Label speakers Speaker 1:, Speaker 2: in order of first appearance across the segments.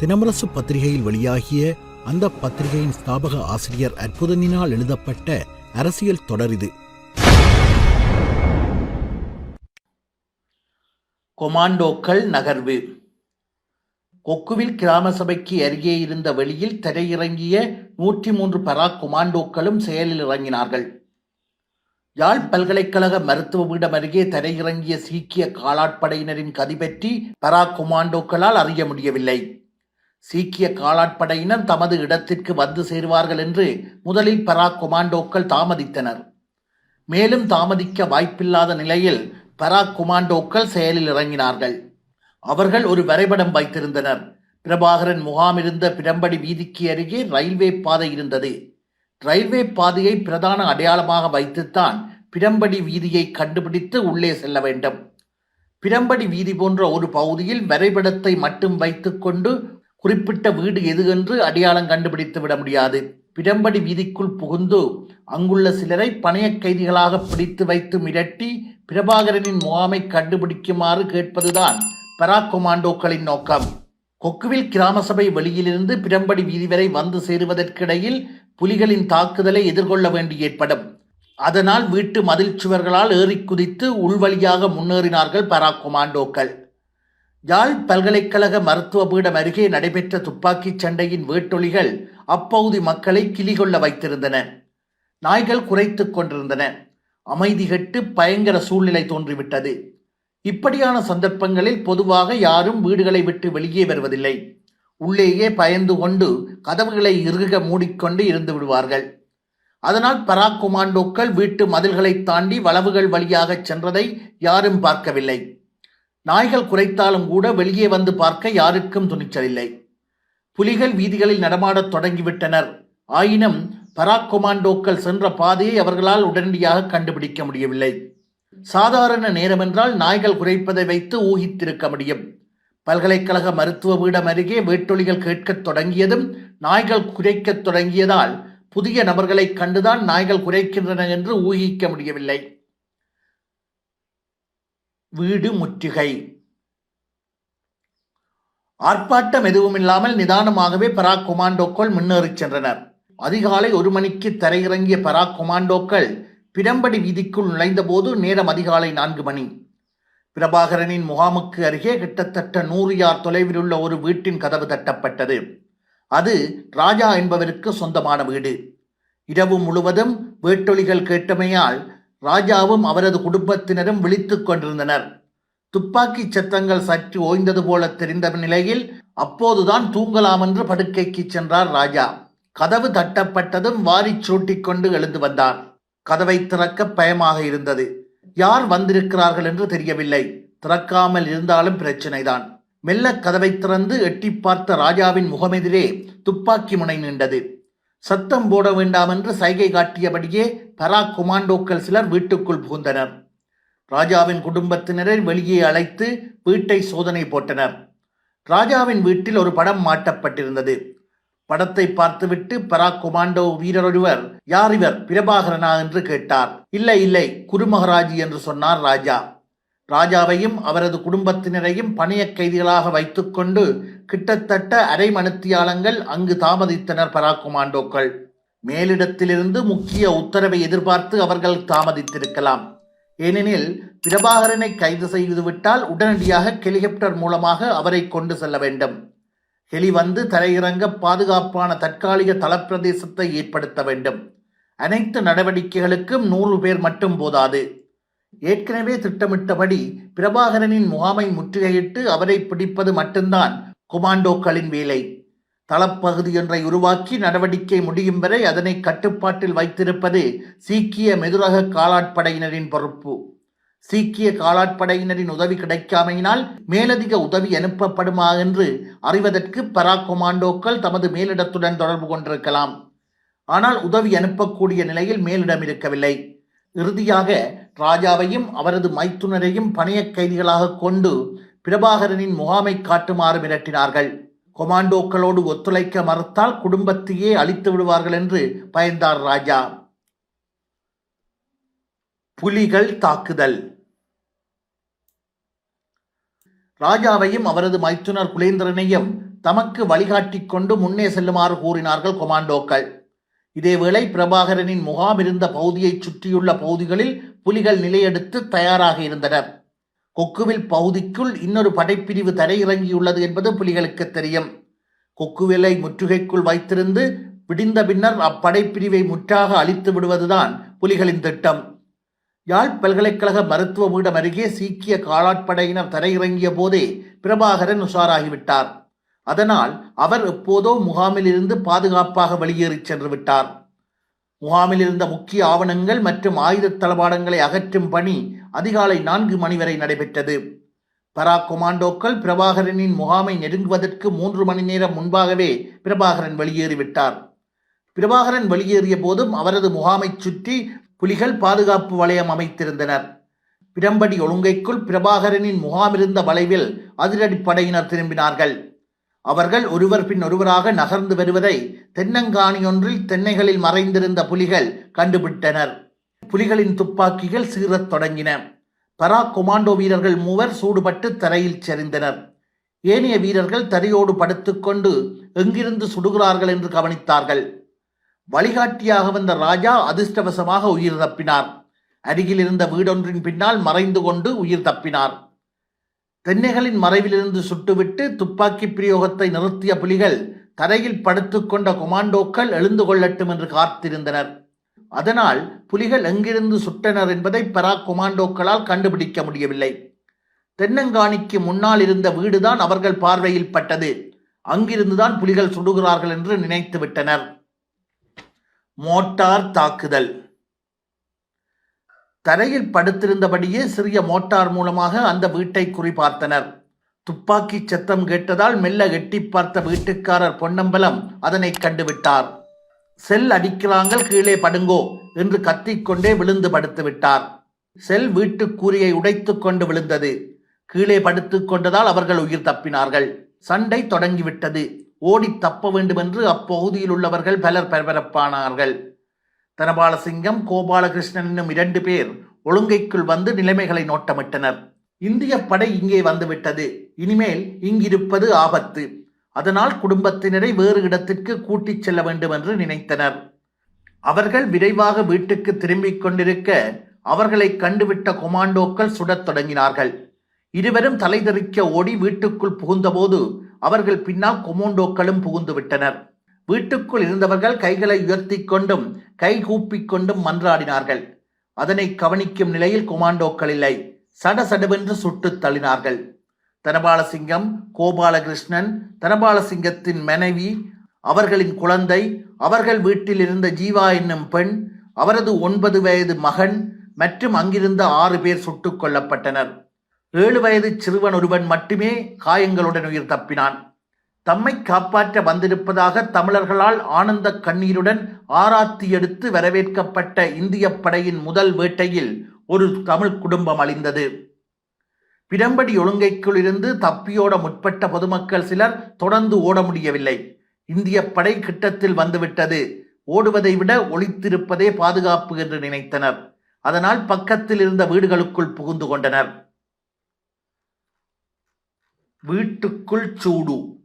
Speaker 1: தினமரசு பத்திரிகையில் வெளியாகிய அந்த பத்திரிகையின் ஸ்தாபக ஆசிரியர் அற்புதனினால் எழுதப்பட்ட அரசியல் தொடர் இது.
Speaker 2: கொமாண்டோக்கள் நகர்வு. கொக்குவில் கிராம சபைக்கு அருகே இருந்த வெளியில் தரையிறங்கிய நூற்றி மூன்று பரா கொமாண்டோக்களும் செயலில் இறங்கினார்கள். யாழ் பல்கலைக்கழக மருத்துவ பீடம் அருகே தரையிறங்கிய சீக்கிய காலாட்படையினரின் கதி பற்றி பரா கொமாண்டோக்களால் அறிய முடியவில்லை. சீக்கிய காலாட்படையினர் தமது இடத்திற்கு வந்து சேருவார்கள் என்று முதலில் பராக் கொமாண்டோக்கள் தாமதித்தனர். மேலும் தாமதிக்க வாய்ப்பில்லாத நிலையில் பராக் கொமாண்டோக்கள் செயலில் இறங்கினார்கள். அவர்கள் ஒரு வரைபடம் வைத்திருந்தனர். பிரபாகரன் முகாமிருந்த பிரம்படி வீதிக்கு அருகே ரயில்வே பாதை இருந்தது. ரயில்வே பாதையை பிரதான அடையாளமாக வைத்துத்தான் பிரம்படி வீதியை கண்டுபிடித்து உள்ளே செல்ல வேண்டும். பிரம்படி வீதி போன்ற ஒரு பகுதியில் வரைபடத்தை மட்டும் வைத்துக்கொண்டு குறிப்பிட்ட வீடு எது என்று அடையாளம் கண்டுபிடித்து விட முடியாது. பிரம்படி வீதிக்குள் புகுந்து அங்குள்ள சிலரை பணைய கைதிகளாக பிடித்து வைத்து மிரட்டி பிரபாகரனின் முகாமை கண்டுபிடிக்குமாறு கேட்பதுதான் பராக் கொமாண்டோக்களின் நோக்கம். கொக்குவில் கிராம சபை வெளியிலிருந்து பிரம்படி வீதி வரை வந்து சேருவதற்கிடையில் புலிகளின் தாக்குதலை எதிர்கொள்ள வேண்டி ஏற்படும். அதனால் வீட்டு மதில் சுவர்களால் ஏறி குதித்து உள்வழியாக முன்னேறினார்கள் பராக் கொமாண்டோக்கள். யாழ் பல்கலைக்கழக மருத்துவ பீடம் அருகே நடைபெற்ற துப்பாக்கிச் சண்டையின் வேட்டொலிகள் அப்பகுதி மக்களை கிளிகொள்ள வைத்திருந்தன. நாய்கள் குறைத்துக் கொண்டிருந்தன. அமைதி கெட்டு பயங்கர சூழ்நிலை தோன்றிவிட்டது. இப்படியான சந்தர்ப்பங்களில் பொதுவாக யாரும் வீடுகளை விட்டு வெளியே வருவதில்லை. உள்ளேயே பயந்து கொண்டு கதவுகளை இறுக மூடிக்கொண்டு இருந்து விடுவார்கள். அதனால் பராக் கொமாண்டோக்கள் வீட்டு மதில்களை தாண்டி வளவுகள் வழியாக சென்றதை யாரும் பார்க்கவில்லை. நாய்கள் குறைத்தாலும் கூட வெளியே வந்து பார்க்க யாருக்கும் துணிச்சலில்லை. புலிகள் வீதிகளில் நடமாடத் தொடங்கிவிட்டனர். ஆயினும் பராக் கொமாண்டோக்கள் சென்ற பாதையை அவர்களால் உடனடியாக கண்டுபிடிக்க முடியவில்லை. சாதாரண நேரமென்றால் நாய்கள் குறைப்பதை வைத்து ஊகித்திருக்க முடியும். பல்கலைக்கழக மருத்துவ பீடம் அருகே வேட்டொலிகள் கேட்கத் தொடங்கியதும் நாய்கள் குறைக்கத் தொடங்கியதால் புதிய நபர்களைக் கண்டுதான் நாய்கள் குறைக்கின்றன என்று ஊகிக்க முடியவில்லை. வீடு முற்றுகை. ஆர்ப்பாட்டம் எதுவுமில்லாமல் நிதானமாகவே பராக் கொமாண்டோக்கள் முன்னேறிச் சென்றனர். அதிகாலை ஒரு மணிக்கு தரையிறங்கிய பராக் கொமாண்டோக்கள் பிரம்படி வீதிக்குள் நுழைந்தபோது நேரம் அதிகாலை நான்கு மணி. பிரபாகரனின் முகாமுக்கு அருகே கிட்டத்தட்ட நூறு யார் தொலைவில் உள்ள ஒரு வீட்டின் கதவு தட்டப்பட்டது. அது ராஜா என்பவருக்கு சொந்தமான வீடு. இரவு முழுவதும் வேட்டொலிகள் கேட்டமையால் ராஜாவும் அவரது குடும்பத்தினரும் விழித்துக் கொண்டிருந்தனர். துப்பாக்கி சத்தங்கள் சற்று ஓய்ந்தது போல தெரிந்த நிலையில் அப்போதுதான் தூங்கலாம் என்று படுக்கைக்கு சென்றார் ராஜா. கதவு தட்டப்பட்டதும் வாரிச் சூட்டி கொண்டு எழுந்து வந்தார் கதவை திறக்க பயமாக இருந்தது. யார் வந்திருக்கிறார்கள் என்று தெரியவில்லை. திறக்காமல் இருந்தாலும் பிரச்சனைதான். மெல்ல கதவை திறந்து எட்டி பார்த்த ராஜாவின் முகமெதிரே துப்பாக்கி முனை நின்றது சத்தம் போட வேண்டாம் என்று சைகை காட்டியபடியே பராக் குமாண்டோக்கள் சிலர் வீட்டுக்குள் புகுந்தனர். ராஜாவின் குடும்பத்தினரை வெளியே அழைத்து வீட்டை சோதனை போட்டனர். ராஜாவின் வீட்டில் ஒரு படம் மாட்டப்பட்டிருந்தது. படத்தை பார்த்துவிட்டு பராக் குமாண்டோ வீரரொருவர் யார் இவர்? பிரபாகரனா என்று கேட்டார். இல்லை இல்லை குருமகராஜி என்று சொன்னார் ராஜா. ராஜாவையும் அவரது குடும்பத்தினரையும் பணைய கைதிகளாக வைத்துக்கொண்டு கிட்டத்தட்ட அரை மணித்தியாலங்கள் அங்கு தாமதித்தனர் பராக்குமாண்டோக்கள். மேலிடத்திலிருந்து முக்கிய உத்தரவை எதிர்பார்த்து அவர்கள் தாமதித்திருக்கலாம். ஏனெனில் பிரபாகரனை கைது செய்துவிட்டால் உடனடியாக ஹெலிகாப்டர் மூலமாக அவரை கொண்டு செல்ல வேண்டும். ஹெலி வந்து தரையிறங்க பாதுகாப்பான தற்காலிக தளப்பிரதேசத்தை ஏற்படுத்த வேண்டும். அனைத்து நடவடிக்கைகளுக்கும் நூறு பேர் மட்டும் போதாது. ஏற்கனவே திட்டமிட்டபடி பிரபாகரனின் முகாமை முற்றுகையிட்டு அவரை பிடிப்பது மட்டும்தான் கொமாண்டோக்களின் வேலை. தளப்பகுதி ஒன்றை உருவாக்கி நடவடிக்கை முடியும் வரை அதனை கட்டுப்பாட்டில் வைத்திருப்பது சீக்கிய மெதுரக காலாட்படையினரின் பொறுப்பு. சீக்கிய காலாட்படையினரின் உதவி கிடைக்காமையினால் மேலதிக உதவி அனுப்பப்படுமா என்று அறிவதற்கு பராக் கொமாண்டோக்கள் தமது மேலிடத்துடன் தொடர்பு கொண்டிருக்கலாம். ஆனால் உதவி அனுப்பக்கூடிய நிலையில் மேலிடம் இருக்கவில்லை. இறுதியாக ராஜாவையும் அவரது மைத்துனரையும் பணைய கைதிகளாக கொண்டு பிரபாகரனின் முகாமை காட்டுமாறு மிரட்டினார்கள். கொமாண்டோக்களோடு ஒத்துழைக்க மறுத்தால் குடும்பத்தையே அழித்து விடுவார்கள் என்று பயந்தார் ராஜா. புலிகள் தாக்குதல். ராஜாவையும் அவரது மைத்துனர் குலேந்திரனையும் தமக்கு வழிகாட்டி கொண்டு முன்னே செல்லுமாறு கூறினார்கள் கொமாண்டோக்கள். இதேவேளை பிரபாகரனின் முகாம் இருந்த பகுதியைச் சுற்றியுள்ள பகுதிகளில் புலிகள் நிலையெடுத்து தயாராக இருந்தனர். கொக்குவில் பகுதிக்குள் இன்னொரு படைப்பிரிவு தரையிறங்கியுள்ளது என்பது புலிகளுக்கு தெரியும். கொக்குவிலை முற்றுகைக்குள் வைத்திருந்து விடிந்த பின்னர் அப்படைப்பிரிவை முற்றாக அழித்து விடுவதுதான் புலிகளின் திட்டம். யாழ் பல்கலைக்கழக மருத்துவ பீடம் அருகே சீக்கிய காலாட்படையினர் தரையிறங்கிய போதே பிரபாகரன் உஷாராகிவிட்டார். அதனால் அவர் எப்போதோ முகாமில் இருந்து பாதுகாப்பாக வெளியேறிச் சென்று விட்டார். முகாமில் இருந்த முக்கிய ஆவணங்கள் மற்றும் ஆயுத தளபாடங்களை அகற்றும் பணி அதிகாலை நான்கு மணி வரை நடைபெற்றது. பரா கொமாண்டோக்கள் பிரபாகரனின் முகாமை நெருங்குவதற்கு மூன்று மணி நேரம் முன்பாகவே பிரபாகரன் வெளியேறிவிட்டார் பிரபாகரன் வெளியேறிய போதும் அவரது முகாமைச் சுற்றி புலிகள் பாதுகாப்பு வளையம் அமைத்திருந்தனர். பிரம்படி ஒழுங்கைக்குள் பிரபாகரனின் முகாமிருந்த வளைவில் அதிரடிப்படையினர் திரும்பினார்கள். அவர்கள் ஒருவர் பின் ஒருவராக நகர்ந்து வருவதை தென்னங்காணியொன்றில் தென்னைகளில் மறைந்திருந்த புலிகள் கண்டுபிட்டனர். புலிகளின் துப்பாக்கிகள் சீறத் தொடங்கின. பரா கொமாண்டோ வீரர்கள் மூவர் சூடுபட்டு தரையில் சரிந்தனர் ஏனைய வீரர்கள் தரையோடு படுத்துக்கொண்டு எங்கிருந்து சுடுகிறார்கள் என்று கவனித்தார்கள். வழிகாட்டியாக வந்த ராஜா அதிர்ஷ்டவசமாக உயிர் தப்பினார். அருகில் இருந்த வீடொன்றின் பின்னால் மறைந்து கொண்டு உயிர் தப்பினார். தென்னைகளின் மறைவிலிருந்து சுட்டுவிட்டு துப்பாக்கி பிரயோகத்தை நிறுத்திய புலிகள் தரையில் படுத்துக்கொண்ட கொமாண்டோக்கள் எழுந்து கொள்ளட்டும் என்று காத்திருந்தனர். அதனால் புலிகள் எங்கிருந்து சுட்டனர் என்பதை பெறா கொமாண்டோக்களால் கண்டுபிடிக்க முடியவில்லை. தென்னங்காணிக்கு முன்னால் இருந்த வீடுதான் அவர்கள் பார்வையில் பட்டது. அங்கிருந்துதான் புலிகள் சுடுகிறார்கள் என்று நினைத்து விட்டனர் மோட்டார் தாக்குதல். தரையில் படுத்திருந்தபடியே சிறிய மோட்டார் மூலமாக அந்த வீட்டை குறிபார்த்தனர். துப்பாக்கி சத்தம் கேட்டதால் மெல்ல எட்டி பார்த்த வீட்டுக்காரர் பொன்னம்பலம் அதனை கண்டுவிட்டார். செல் அடிக்கிறாங்கள் கீழே படுங்கோ என்று கத்திக்கொண்டே விழுந்து படுத்து விட்டார். செல் வீட்டு கூரியை உடைத்து கொண்டு விழுந்தது. கீழே படுத்து கொண்டதால் அவர்கள் உயிர் தப்பினார்கள். சண்டை தொடங்கிவிட்டது. ஓடி தப்ப வேண்டுமென்று அப்பகுதியில் உள்ளவர்கள் பலர் பரபரப்பானார்கள். தனபாலசிங்கம் கோபாலகிருஷ்ணன் என்னும் இரண்டு பேர் ஒழுங்கைக்குள் வந்து நிலைமைகளை நோட்டமிட்டனர். இந்திய படை இங்கே வந்துவிட்டது. இனிமேல் இங்கிருப்பது ஆபத்து. அதனால் குடும்பத்தினரை வேறு இடத்திற்கு கூட்டிச் செல்ல வேண்டும் என்று நினைத்தனர். அவர்கள் விரைவாக வீட்டுக்கு திரும்பிக் கொண்டிருக்க அவர்களை கண்டுவிட்ட கொமாண்டோக்கள் சுடத் தொடங்கினார்கள். இருவரும் தலைதெறிக்க ஓடி வீட்டுக்குள் புகுந்தபோது அவர்கள் பின்னால் கொமாண்டோக்களும் புகுந்து விட்டனர். வீட்டுக்குள் இருந்தவர்கள் கைகளை உயர்த்தி கொண்டும் கை கூப்பிக் கொண்டும் மன்றாடினார்கள். அதனை கவனிக்கும் நிலையில் குமாண்டோக்கள் இல்லை. சடசடவென்று சுட்டுத் தள்ளினார்கள். தனபாலசிங்கம் கோபாலகிருஷ்ணன் தனபாலசிங்கத்தின் மனைவி அவர்களின் குழந்தை அவர்கள் வீட்டில் இருந்த ஜீவா என்னும் பெண் அவரது ஒன்பது வயது மகன் மற்றும் அங்கிருந்த ஆறு பேர் சுட்டுக் கொல்லப்பட்டனர். ஏழு வயது சிறுவன் ஒருவன் மட்டுமே காயங்களுடன் உயிர் தப்பினான். தம்மை காப்பாற்ற வந்திருப்பதாக தமிழர்களால் ஆனந்த கண்ணீருடன் ஆராத்தி எடுத்து வரவேற்கப்பட்ட இந்திய படையின் முதல் வேட்டையில் ஒரு தமிழ் குடும்பம் அழிந்தது. பிரம்படி ஒழுங்கைக்குள் இருந்து தப்பியோட முற்பட்ட பொதுமக்கள் சிலர் தொடர்ந்து ஓட முடியவில்லை. இந்திய படை கிட்டத்தில் வந்துவிட்டது. ஓடுவதை விட ஒளித்திருப்பதே பாதுகாப்பு என்று நினைத்தனர். அதனால் பக்கத்தில் இருந்த வீடுகளுக்குள் புகுந்து கொண்டனர். வீட்டுக்குள் சூடு.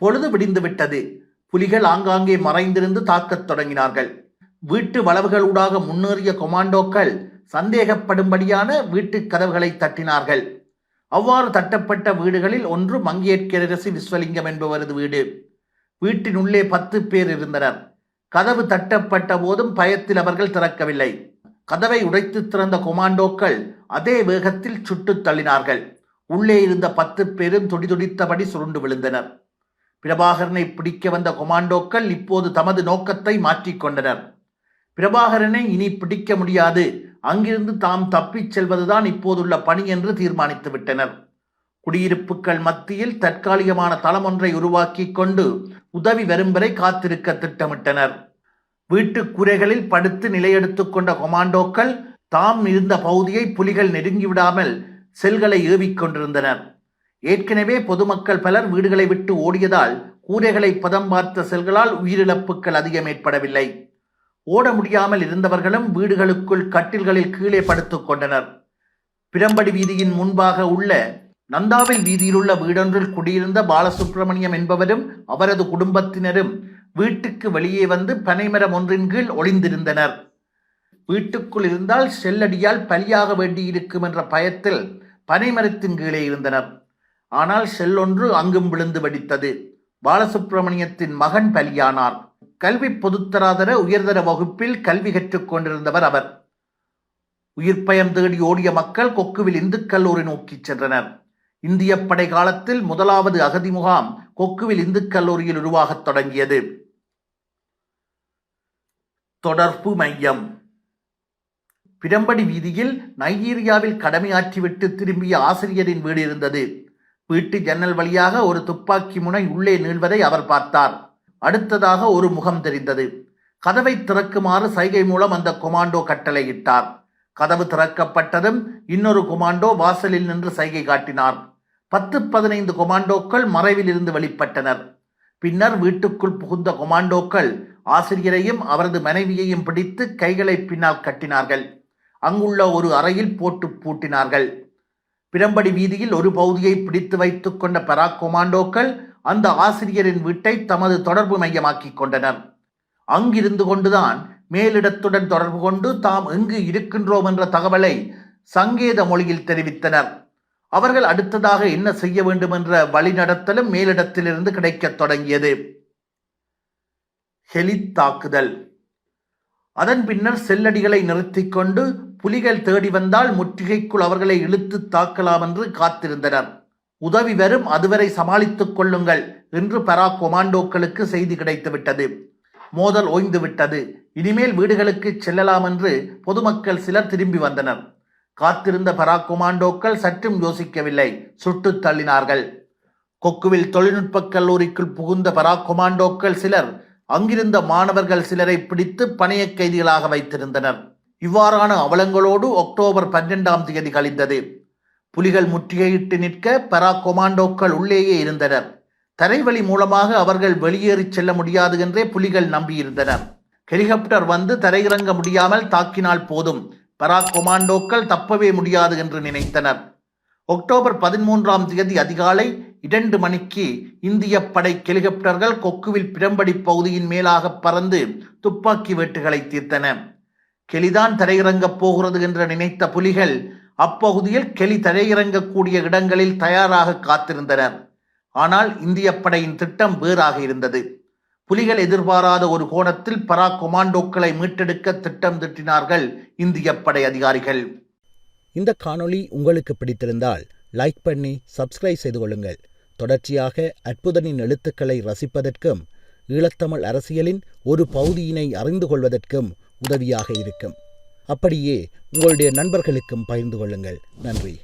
Speaker 2: பொழுது விடிந்து விட்டது. புலிகள் ஆங்காங்கே மறைந்திருந்து தாக்கத் தொடங்கினார்கள். வீட்டு வளவுகளூடாக முன்னேறிய கொமாண்டோக்கள் சந்தேகப்படும்படியான வீட்டுக் கதவுகளை தட்டினார்கள். அவ்வாறு தட்டப்பட்ட வீடுகளில் ஒன்று மங்கையர்க்கரசி விஸ்வலிங்கம் என்பவரது வீடு. வீட்டின் உள்ளே பத்து பேர் இருந்தனர். கதவு தட்டப்பட்ட போதும் பயத்தில் அவர்கள் திறக்கவில்லை. கதவை உடைத்து திறந்த கொமாண்டோக்கள் அதே வேகத்தில் சுட்டுத் தள்ளினார்கள். உள்ளே இருந்த பத்து பேரும் துடிதுடித்தபடி சுருண்டு விழுந்தனர். பிரபாகரனை பிடிக்க வந்த கொமாண்டோக்கள் இப்போது தமது நோக்கத்தை மாற்றிக்கொண்டனர் பிரபாகரனை இனி பிடிக்க முடியாது. அங்கிருந்து தாம் தப்பிச் செல்வதுதான் இப்போதுள்ள பணி என்று தீர்மானித்து விட்டனர். குடியிருப்புகள் மத்தியில் தற்காலிகமான தளம் ஒன்றை உருவாக்கி கொண்டு உதவி வரும் வரை காத்திருக்க திட்டமிட்டனர். வீட்டுக் கூரைகளில் படுத்து நிலையெடுத்து கொண்ட கொமாண்டோக்கள் தாம் இருந்த பகுதியை புலிகள் நெருங்கிவிடாமல் செல்களை ஏவிக்கொண்டிருந்தனர் ஏற்கனவே பொதுமக்கள் பலர் வீடுகளை விட்டு ஓடியதால் கூரைகளை பதம் பார்த்த செல்களால் உயிரிழப்புகள் அதிகம் ஏற்படவில்லை. ஓட முடியாமல் இருந்தவர்களும் வீடுகளுக்குள் கட்டில்களில் கீழே படுத்துக் கொண்டனர். பிரம்படி வீதியின் முன்பாக உள்ள நந்தாவில் வீதியிலுள்ள வீடொன்றில் குடியிருந்த பாலசுப்பிரமணியம் என்பவரும் அவரது குடும்பத்தினரும் வீட்டுக்கு வெளியே வந்து பனைமரம் ஒன்றின் கீழ் ஒளிந்திருந்தனர். வீட்டுக்குள் இருந்தால் செல்லடியால் பலியாக வேண்டியிருக்கும் என்ற பயத்தில் பனைமரத்தின் கீழே இருந்தனர். ஆனால் செல்லொன்று அங்கும் விழுந்து வெடித்தது. பாலசுப்பிரமணியத்தின் மகன் பலியானார். கல்வி பொதுத்தராதர உயர்தர வகுப்பில் கல்வி கற்றுக் கொண்டிருந்தவர் அவர். உயிர் பயம் தேடி ஓடிய மக்கள் கொக்குவில் இந்து கல்லூரி நோக்கிச் சென்றனர். இந்திய படை காலத்தில் முதலாவது அகதி முகாம் கொக்குவில் இந்து கல்லூரியில் உருவாகத் தொடங்கியது. தொடர்பு மையம். பிரம்படி வீதியில் நைஜீரியாவில் கடமையாற்றிவிட்டு திரும்பிய ஆசிரியரின் வீடு இருந்தது. வீட்டு ஜன்னல் வழியாக ஒரு துப்பாக்கி முனை உள்ளே நீள்வதை அவர் பார்த்தார். அடுத்ததாக ஒரு முகம் தெரிந்தது. கதவை திறக்குமாறு சைகை மூலம் அந்த கொமாண்டோ கட்டளையிட்டார். கதவு திறக்கப்பட்டதும் இன்னொரு கொமாண்டோ வாசலில் நின்று சைகை காட்டினார். பத்து பதினைந்து கொமாண்டோக்கள் மறைவில் இருந்து வெளிப்பட்டனர். பின்னர் வீட்டுக்குள் புகுந்த கொமாண்டோக்கள் ஆசிரியரையும் அவரது மனைவியையும் பிடித்து கைகளை பின்னால் கட்டினார்கள். அங்குள்ள ஒரு அறையில் போட்டு பூட்டினார்கள். பிரம்படி வீதியில் ஒரு பகுதியை பிடித்து வைத்துக் கொண்ட பராக் கொமாண்டோக்கள் அந்த ஆசிரியரின் வீட்டை தமது தொடர்பு மையமாக்கிக் கொண்டனர். அங்கிருந்து கொண்டுதான் மேலிடத்துடன் தொடர்பு கொண்டு தாம் எங்கு இருக்கின்றோம் என்ற தகவலை சங்கேத மொழியில் தெரிவித்தனர். அவர்கள் அடுத்ததாக என்ன செய்ய வேண்டும் என்ற வழிநடத்தலும் மேலிடத்திலிருந்து கிடைக்கத் தொடங்கியது. ஹெலி தாக்குதல். அதன் பின்னர் செல்லடிகளை நிறுத்திக் கொண்டு புலிகள் தேடி வந்தால் முற்றுகைக்குள் அவர்களை இழுத்து தாக்கலாம் என்று காத்திருந்தனர். உதவி வரும் அதுவரை சமாளித்துக் கொள்ளுங்கள் என்று பரா கொமாண்டோக்களுக்கு செய்தி கிடைத்துவிட்டது. மோதல் ஓய்ந்து விட்டது இனிமேல் வீடுகளுக்கு செல்லலாம் என்று பொதுமக்கள் சிலர் திரும்பி வந்தனர். காத்திருந்த பரா கொமாண்டோக்கள் சற்றும் யோசிக்கவில்லை. சுட்டுத் தள்ளினார்கள். கொக்குவில் தொழில்நுட்பக் கல்லூரிக்குள் புகுந்த பரா கொமாண்டோக்கள் சிலர் அங்கிருந்த மாணவர்கள் சிலரை பிடித்து பணைய கைதிகளாக வைத்திருந்தனர். இவ்வாறான அவலங்களோடு அக்டோபர் பன்னிரெண்டாம் தேதி கழிந்தது. புலிகள் முற்றுகையிட்டு நிற்க பரா கொமாண்டோக்கள் உள்ளேயே இருந்தனர். தரைவழி மூலமாக அவர்கள் வெளியேறிச் செல்ல முடியாது என்றே புலிகள் நம்பியிருந்தனர். ஹெலிகாப்டர் வந்து தரையிறங்க முடியாமல் தாக்கினால் போதும். பரா கொமாண்டோக்கள் தப்பவே முடியாது என்று நினைத்தனர். அக்டோபர் பதிமூன்றாம் தேதி அதிகாலை இரண்டு மணிக்கு இந்திய படை ஹெலிகாப்டர்கள் கொக்குவில் பிரம்படி பகுதியின் மேலாக பறந்து துப்பாக்கி வேட்டுகளை தீர்த்தன. கெளிதான் தரையிறங்கப் போகிறது என்று நினைத்த புலிகள் அப்பகுதியில் கெளி தரையிறங்கக்கூடிய இடங்களில் தயாராக காத்திருந்தனர். ஆனால் இந்திய படையின் திட்டம் வேறாக இருந்தது. புலிகள் எதிர்பாராத ஒரு கோணத்தில் பரா கொமாண்டோக்களை மீட்டெடுக்க திட்டம் திட்டினார்கள் இந்திய படை அதிகாரிகள்.
Speaker 1: இந்த காணொளி உங்களுக்கு பிடித்திருந்தால் லைக் பண்ணி சப்ஸ்கிரைப் செய்து கொள்ளுங்கள். தொடர்ச்சியாக அற்புதனின் எழுத்துக்களை ரசிப்பதற்கும் ஈழத்தமிழ் அரசியலின் ஒரு பகுதியினை அறிந்து கொள்வதற்கும் உதவியாக இருக்கும். அப்படியே உங்களுடைய நண்பர்களுக்கும் பகிர்ந்து கொள்ளுங்கள். நன்றி.